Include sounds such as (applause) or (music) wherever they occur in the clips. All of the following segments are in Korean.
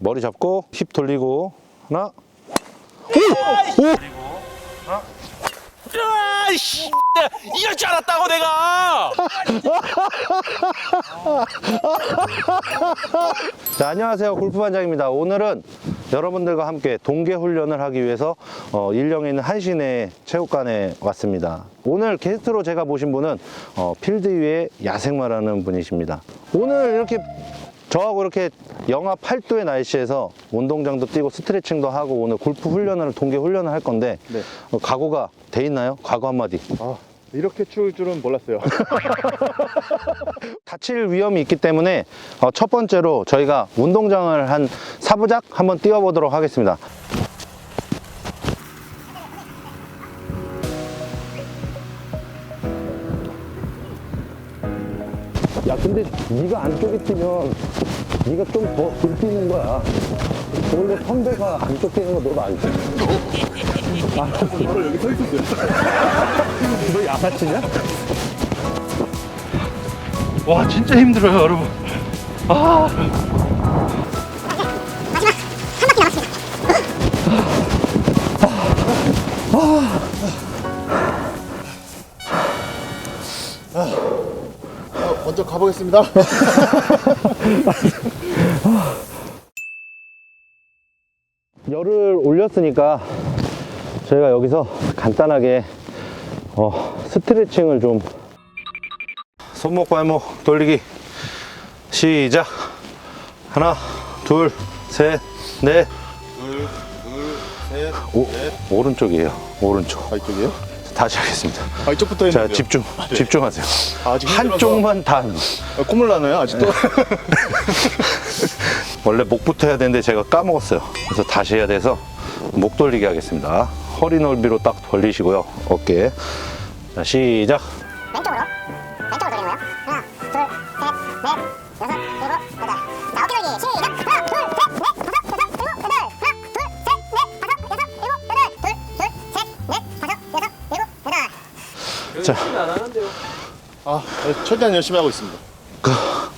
머리 잡고 힙 돌리고 하나 오! 오! 아이씨 이럴 줄 알았다고 내가 (laughs) 자, 안녕하세요. 골프반장입니다. 오늘은 여러분들과 함께 동계 훈련을 하기 위해서 어, 일령에 있는 한신의 체육관에 왔습니다. 오늘 게스트로 제가 모신 분은 어, 필드 위에 야생마라는 분이십니다. 오늘 이렇게 저하고 이렇게 영하 8도의 날씨에서 운동장도 뛰고 스트레칭도 하고 오늘 골프 훈련을 동계 훈련을 할 건데 네. 어, 각오가 돼 있나요? 각오 한마디. 아, 이렇게 추울 줄은 몰랐어요. (laughs) 다칠 위험이 있기 때문에 어, 첫 번째로 저희가 운동장을 한 사부작 한번 뛰어보도록 하겠습니다. 근데 네가 안쪽에 뛰면 네가 좀 더 불뛰는 거야. 원래 선배가 안쪽 뛰는 거 너도 알지? (laughs) 바로 여기 서 있었어요. (laughs) 너 야사치냐? 와 진짜 힘들어요 여러분 어, 먼저 가보겠습니다. (laughs) 열을 올렸으니까 저희가 여기서 간단하게 어, 스트레칭을 좀. 손목 발목 돌리기 시작. 하나 둘셋넷. 둘, 둘, 셋, 오, 오른쪽이에요 오른쪽. 아, 이쪽이에요? 다시 하겠습니다 아, 이쪽부터 자 했는데요. 집중 집중하세요 아, 아직 힘들어서. 한쪽만 단 아, 콧물 나나요, 아직도? (laughs) 원래 목부터 해야 되는데 제가 까먹었어요. 그래서 다시 해야 돼서 목 돌리기 하겠습니다. 허리 넓이로 딱 벌리시고요. 어깨. 자, 시작. 아, 최대한 열심히 하고 있습니다. 그,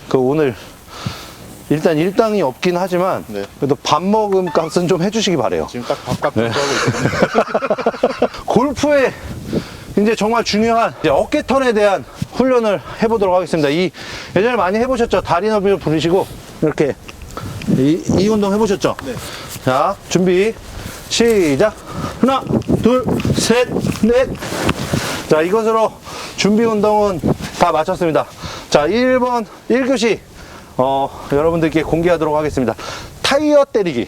그 오늘 일단 일당이 없긴 하지만 네. 그래도 밥 먹음 값은 좀 해주시기 바래요. 지금 딱 밥값 네. 하고 있거든요. 골프의 이제 정말 중요한 이제 어깨턴에 대한 훈련을 해보도록 하겠습니다. 이 예전에 많이 해보셨죠? 다리 넓이를 부르시고 이렇게 이, 이 운동 해보셨죠? 네. 자 준비 시작 하나 둘 셋 넷 자 이것으로 준비 운동은 다 마쳤습니다. 자 1번 1교시 어, 여러분들께 공개하도록 하겠습니다. 타이어 때리기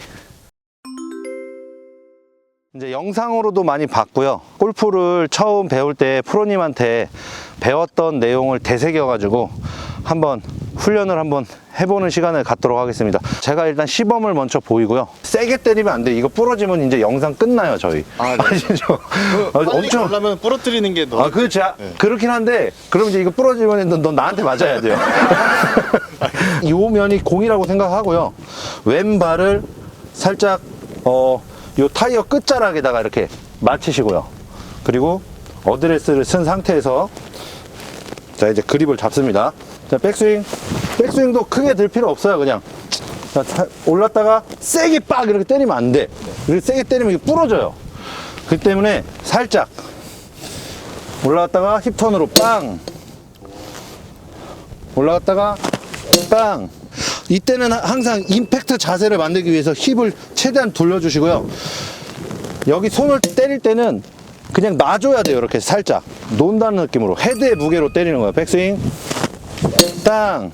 이제 영상으로도 많이 봤고요. 골프를 처음 배울 때 프로님한테 배웠던 내용을 되새겨 가지고 한번 훈련을 한번 해보는 시간을 갖도록 하겠습니다. 제가 일단 시범을 먼저 보이고요. 세게 때리면 안 돼. 이거 부러지면 이제 영상 끝나요, 저희. 아, 네. 아시죠? 어, 빨리 엄청. 가려면 부러뜨리는 게 더. 아, 그렇지. 아, 네. 그렇긴 한데, 그럼 이제 이거 부러지면 너, 너 나한테 맞아야 돼요. (laughs) 이 면이 공이라고 생각하고요. 왼발을 살짝, 어, 요 타이어 끝자락에다가 이렇게 맞추시고요. 그리고 어드레스를 쓴 상태에서 자, 이제 그립을 잡습니다. 자, 백스윙. 백스윙도 크게 들 필요 없어요, 그냥. 자, 타- 올랐다가 세게 빡 이렇게 때리면 안 돼. 이렇게 세게 때리면 이게 부러져요. 그 때문에 살짝 올라갔다가 힙턴으로 빵. 올라갔다가 빵. 이때는 항상 임팩트 자세를 만들기 위해서 힙을 최대한 돌려주시고요. 여기 손을 때릴 때는 그냥 놔줘야 돼요 이렇게 살짝. 논다는 느낌으로. 헤드의 무게로 때리는 거예요. 백스윙. 땅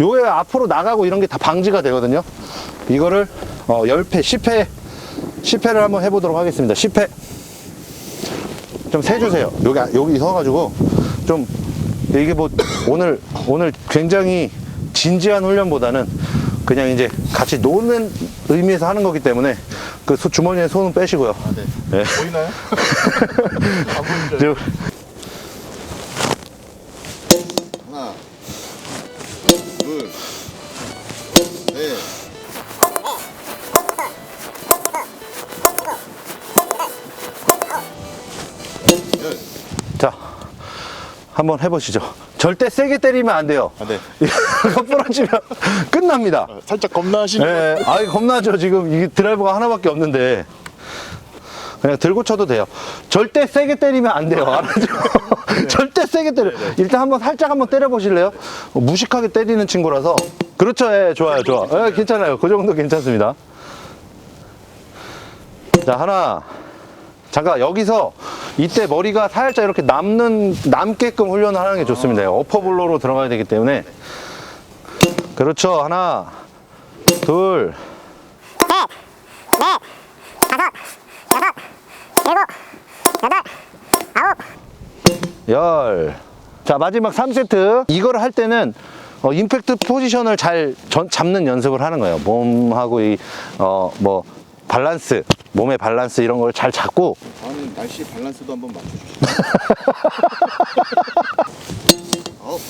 요게 앞으로 나가고 이런 게 다 방지가 되거든요 이거를 어, 10회 10회 10회를 한번 해보도록 하겠습니다 10회 좀 세주세요. 여기 여기 서가지고 좀 이게 뭐 오늘 오늘 굉장히 진지한 훈련보다는 그냥 이제 같이 노는 의미에서 하는 거기 때문에 그 소- 주머니에 손은 빼시고요. 네. 네. 보이나요? (laughs) 안 보이죠? 한번 해보시죠. 저 절대 세게 때리면 안 돼요. 아, 네. (laughs) 이거 부러지면 끝납니다. 아, 살짝 겁나시는 예, 아이 겁나죠 지금 이게 드라이버가 하나밖에 없는데 그냥 들고 쳐도 돼요. 절대 세게 때리면 안 돼요. 알았죠? (laughs) 절대 세게 때려. 일단 한번 살짝 한번 때려 보실래요? 어, 무식하게 때리는 친구라서. 그렇죠, 예, 좋아요, 좋아. 예, 괜찮아요. 그 정도 괜찮습니다. 자 하나. 잠깐 여기서 이때 머리가 살짝 이렇게 남는 남게끔 훈련을 하는 게 좋습니다. 어퍼블로로 들어가야 되기 때문에. 그렇죠. 하나, 둘, 넷, 넷, 다섯, 여섯, 일곱, 여덟, 아홉, 열. 자, 마지막 3세트. 이거를 할 때는 어, 임팩트 포지션을 잘 전- 잡는 연습을 하는 거예요. 몸하고 이, 어, 뭐, 밸런스, 몸의 밸런스 이런 걸 잘 잡고 다음에 날씨 밸런스도 한번 맞춰주시죠. (laughs) 아홉,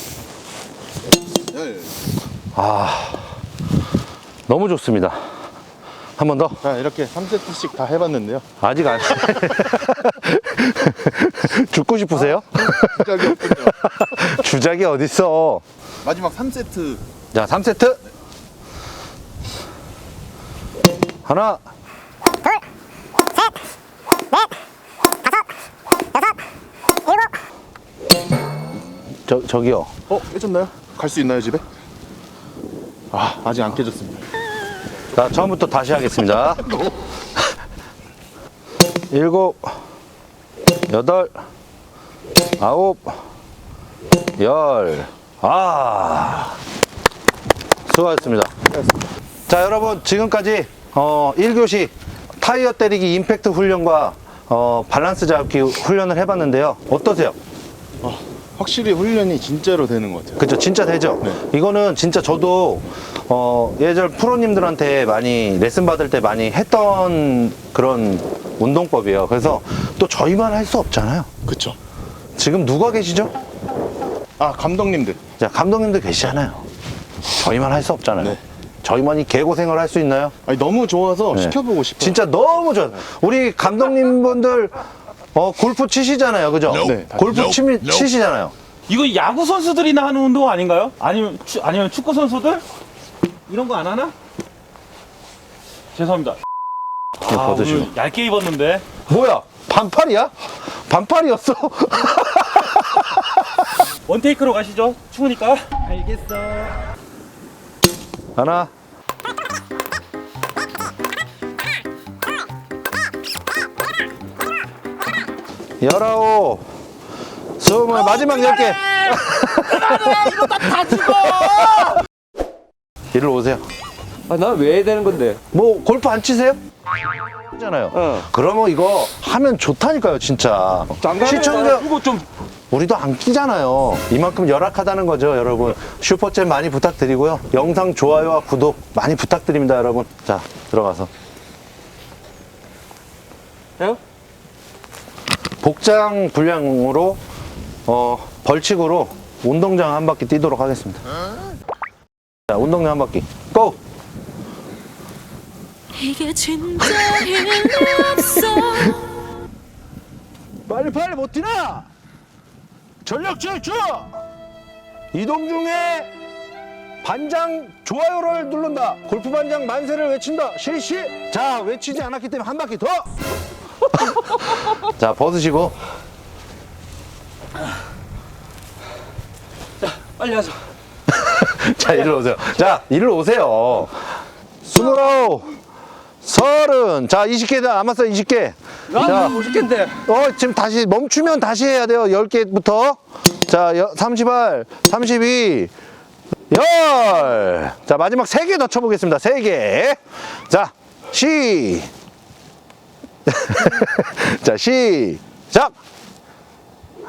열. 너무 좋습니다. 한 번 더. 자, 이렇게 3세트씩 다 해봤는데요. 아직 안. (laughs) 죽고 싶으세요? 시작이 없군요. (laughs) 주작이 어딨어. 마지막 3세트. 자, 3세트. 하나, 둘, 셋, 넷, 다섯, 여섯, 일곱, 저, 저기요. 어, 깨졌나요? 갈 수 있나요, 집에? 아, 아직 안 깨졌습니다. 자, 처음부터 다시 하겠습니다. (laughs) 일곱, 여덟, 아홉, 열. 아, 수고하셨습니다. 자, 여러분, 지금까지, 어, 1교시 타이어 때리기 임팩트 훈련과, 어, 밸런스 잡기 훈련을 해봤는데요. 어떠세요? 아, 확실히 훈련이 진짜로 되는 것 같아요. 그죠 진짜 되죠 이거는 진짜 저도 어 예전 프로님들한테 많이 레슨 받을 때 많이 했던 그런 운동법이에요 그래서 또 저희만 할 수 없잖아요 그쵸. 지금 누가 계시죠 아, 감독님들. 자 감독님들 계시잖아요 저희만 할 수 없잖아요 네. 저희만이 개고생을 할 수 있나요 아니, 너무 좋아서 네. 시켜보고 싶어요. 진짜 너무 좋아요 우리 감독님분들 어 골프 치시잖아요 그죠 네. 골프 치, 치시잖아요 이거 야구 선수들이나 하는 운동 아닌가요? 아니면 추, 아니면 축구 선수들 이런 거 안 하나? 죄송합니다. 이거 아, 벗으시고 오늘 얇게 입었는데 뭐야 반팔이야 반팔이었어 (laughs) 원테이크로 가시죠. 추우니까. 알겠어. 하나 열아홉 스물 마지막 열 개. 이거 다다 죽어. 이리로 오세요. 아, 나왜 되는 건데? 뭐 골프 안 치세요? 잖아요. 어. 그러면 이거 하면 좋다니까요, 진짜. 시청자 이거 좀 우리도 안 끼잖아요. 이만큼 열악하다는 거죠, 여러분. 슈퍼챗 많이 부탁드리고요. 영상 좋아요와 구독 많이 부탁드립니다, 여러분. 자, 들어가서. 해요? 복장 분량으로 어, 벌칙으로 운동장 한 바퀴 뛰도록 하겠습니다. 자, 운동장 한 바퀴. 고! 이게 진짜 일 없어 빨리 빨리 못 뛰나? 전력 질주! 이동 중에 반장 좋아요를 누른다. 골프 반장 만세를 외친다. 실시. 자 외치지 않았기 때문에 한 바퀴 더. 자 벗으시고. 빨리 하자. (laughs) 자 이리로 오세요. 자 이리로 오세요. 스물아홉, 서른. 자 20개 남았어요. 20개. 나 자. 50개인데. 어, 지금 다시 멈추면 다시 해야 돼요. 10개부터. 자, 여, 38, 32, 열. 자, 마지막 3개 더 쳐보겠습니다. 3개. 자, 시. (laughs) 자, 시작.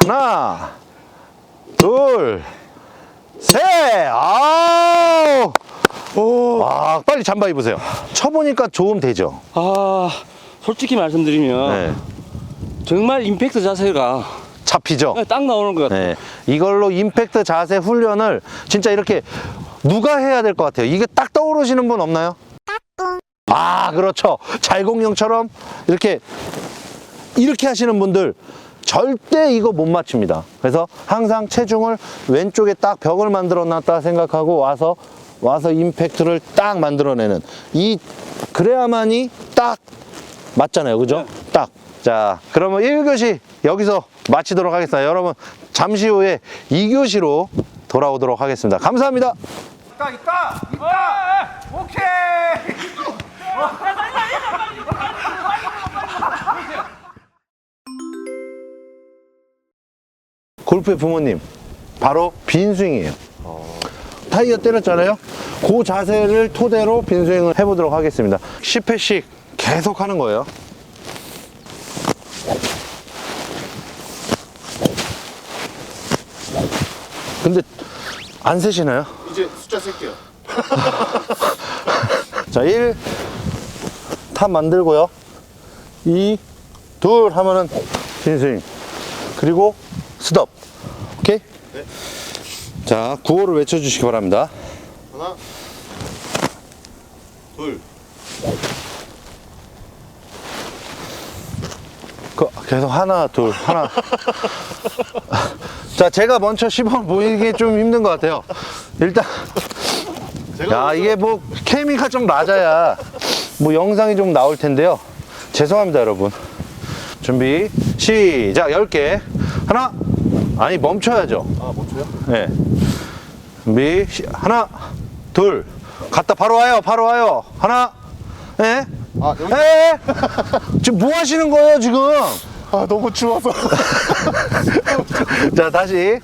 하나, 둘, 셋. 아우. 와, 빨리 잠바 입으세요. 쳐보니까 도움 되죠? 아, 솔직히 말씀드리면 네. 정말 임팩트 자세가 잡히죠? 딱 나오는 것 같아요. 네. 이걸로 임팩트 자세 훈련을 진짜 이렇게 누가 해야 될 것 같아요? 이게 딱 떠오르시는 분 없나요? 아, 그렇죠. 잘공룡처럼 이렇게 이렇게 하시는 분들 절대 이거 못 맞춥니다. 그래서 항상 체중을 왼쪽에 딱 벽을 만들어 놨다 생각하고 와서 와서 임팩트를 딱 만들어내는 이 그래야만이 딱 맞잖아요. 그죠? 딱. 자, 그러면 1교시 여기서 마치도록 하겠습니다. 여러분, 잠시 후에 2교시로 돌아오도록 하겠습니다. 감사합니다. 있다 있다 있다 오케이 골프의 부모님, 바로 빈스윙이에요. 타이어 때렸잖아요. 그 자세를 토대로 빈스윙을 해보도록 하겠습니다. 10회씩 계속 하는 거예요. 근데 안 세시나요? 이제 숫자 셀게요. (laughs) 자, 1, 탑 만들고요. 2, 둘 하면은 빈스윙. 그리고 스톱. 오케이? 자, 구호를 외쳐주시기 바랍니다. 하나, 둘, 그, 계속 하나, 둘, 하나. (laughs) 자, 제가 먼저 시범 보이기 좀 힘든 것 같아요. 일단, 야, 이게 뭐, 케미가 좀 맞아야 뭐 영상이 좀 나올 텐데요. 죄송합니다, 여러분. 준비, 시작, 10개. 하나, 아니, 멈춰야죠. 아 멈춰요? 네. 준비, 시, 하나, 둘. 갔다 바로 와요, 바로 와요. 하나, 예? 아 여기 예? (laughs) 지금 뭐 하시는 거예요, 지금? 아 너무 추워서. (laughs) 자, 다시.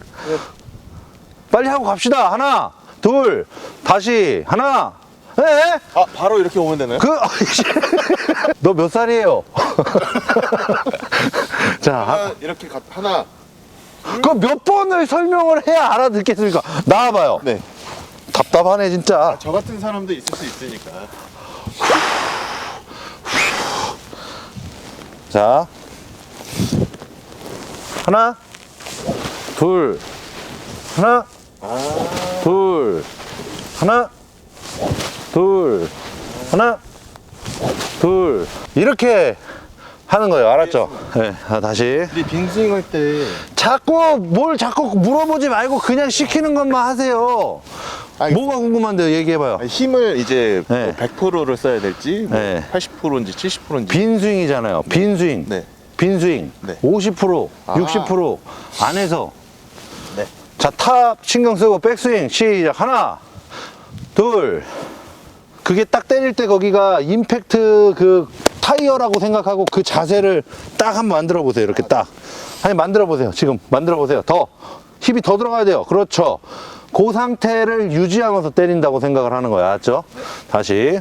빨리 하고 갑시다. 하나, 둘, 다시. 하나, 예? 아 바로 이렇게 오면 되나요? 그, (laughs) 너 몇 살이에요? (laughs) 자, 하나 이렇게 가, 하나. 그몇 번을 설명을 해야 알아듣겠습니까? 나와봐요. 네. 답답하네, 진짜. 저 같은 사람도 있을 수 있으니까. 자, 하나, 둘, 하나, 둘, 하나, 둘, 하나, 둘. 이렇게 하는 거예요. 알았죠? 네, 자, 다시. 우리 빙스윙 할 때 자꾸 뭘 자꾸 물어보지 말고 그냥 시키는 것만 하세요. 알겠습니다. 뭐가 궁금한데요? 얘기해봐요. 힘을 이제 네. 뭐 100%를 써야 될지, 뭐 네. 80%인지 70%인지. 빈 스윙이잖아요. 빈 스윙. 네. 빈 스윙. 네. 50%, 아. 60% 안에서. 네. 자, 탑 신경 쓰고 백스윙 시작. 하나, 둘. 그게 딱 때릴 때 거기가 임팩트 그 타이어라고 생각하고 그 자세를 딱 한번 만들어 보세요. 이렇게 딱. 아니, 만들어 보세요. 지금 만들어 보세요. 더. 힘이 더 들어가야 돼요. 그렇죠. 그 상태를 유지하면서 때린다고 생각을 하는 거야. 알았죠? 다시.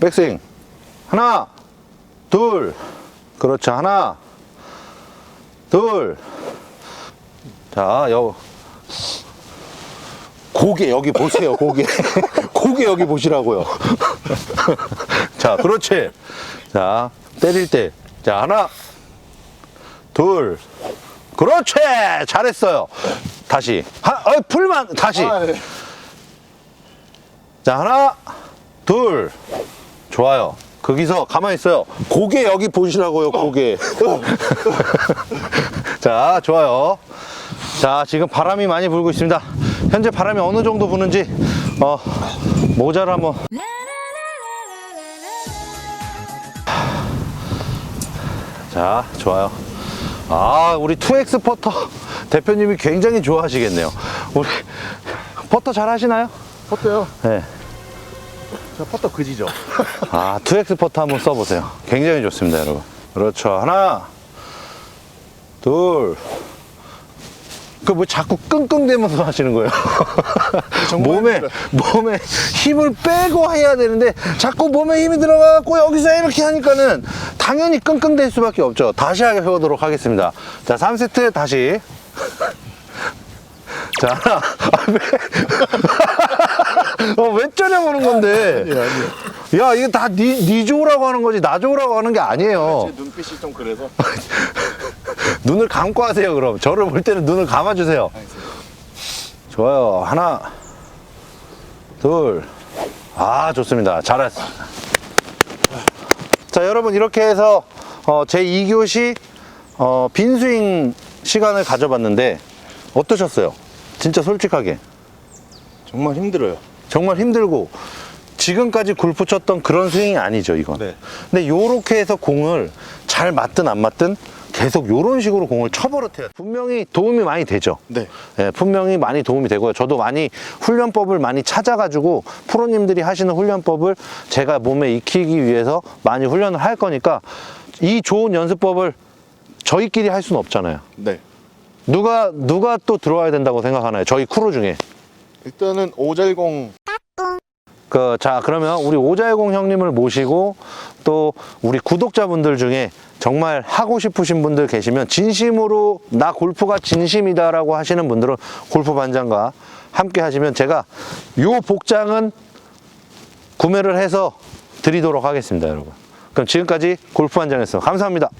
백스윙. 하나, 둘. 그렇죠. 하나, 둘. 자, 여. 고개 여기 보세요. 고개. (laughs) 고개 여기 보시라고요. (laughs) 자, 그렇지. 자, 때릴 때. 자, 하나, 둘. 그렇지. 잘했어요. 다시. 하, 어, 풀만 다시. 아, 네. 자, 하나, 둘. 좋아요. 거기서 가만히 있어요. 고개 여기 보시라고요, 고개. (laughs) 자, 좋아요. 자, 지금 바람이 많이 불고 있습니다. 현재 바람이 어느 정도 부는지, 어, 모자를 한번. 자, 좋아요. 아, 우리 2X 퍼터 (laughs) 대표님이 굉장히 좋아하시겠네요. 우리 퍼터 잘 하시나요? 퍼터요? 네. 저 퍼터 그지죠? 아, 2X 퍼터 한번 써보세요. 굉장히 좋습니다, 여러분. 그렇죠. 하나, 둘. 그 뭐 자꾸 끙끙대면서 하시는 거예요. (laughs) 몸에, 몸에 힘을 빼고 해야 되는데 자꾸 몸에 힘이 들어가고 여기서 이렇게 하니까는 당연히 끙끙댈 수밖에 없죠. 다시 해보도록 하겠습니다. 자, 3세트 다시. (laughs) 자, 하나. 아, 왜, (laughs) 어, 왜 쩌려보는 건데? 야, 이거 다 니, 니 좋으라고 하는 거지, 나 좋으라고 하는 게 아니에요. 제 눈빛이 좀 그래서. 눈을 감고 하세요, 그럼. 저를 볼 때는 눈을 감아주세요. 좋아요. 하나, 둘. 아, 좋습니다. 잘했어. 자, 여러분, 이렇게 해서, 어, 제 2교시, 어, 빈스윙 시간을 가져봤는데 어떠셨어요? 진짜 솔직하게. 정말 힘들어요. 정말 힘들고 지금까지 골프 쳤던 그런 스윙이 아니죠, 이건. 네. 근데 요렇게 해서 공을 잘 맞든 안 맞든 계속 요런 식으로 공을 쳐버릇해요. 분명히 도움이 많이 되죠. 네. 예, 분명히 많이 도움이 되고요. 저도 많이 훈련법을 많이 찾아가지고 프로님들이 하시는 훈련법을 제가 몸에 익히기 위해서 많이 훈련을 할 거니까 이 좋은 연습법을 저희끼리 할 수는 없잖아요. 네. 누가 누가 또 들어와야 된다고 생각하나요? 저희 크루 중에. 일단은 오잘공 그, 자, 그러면 우리 오자일공 형님을 모시고 또 우리 구독자분들 중에 정말 하고 싶으신 분들 계시면 진심으로 나 골프가 진심이다라고 하시는 분들은 골프 반장과 함께 하시면 제가 요 복장은 구매를 해서 드리도록 하겠습니다, 여러분. 그럼 지금까지 골프 반장이었습니다. 감사합니다.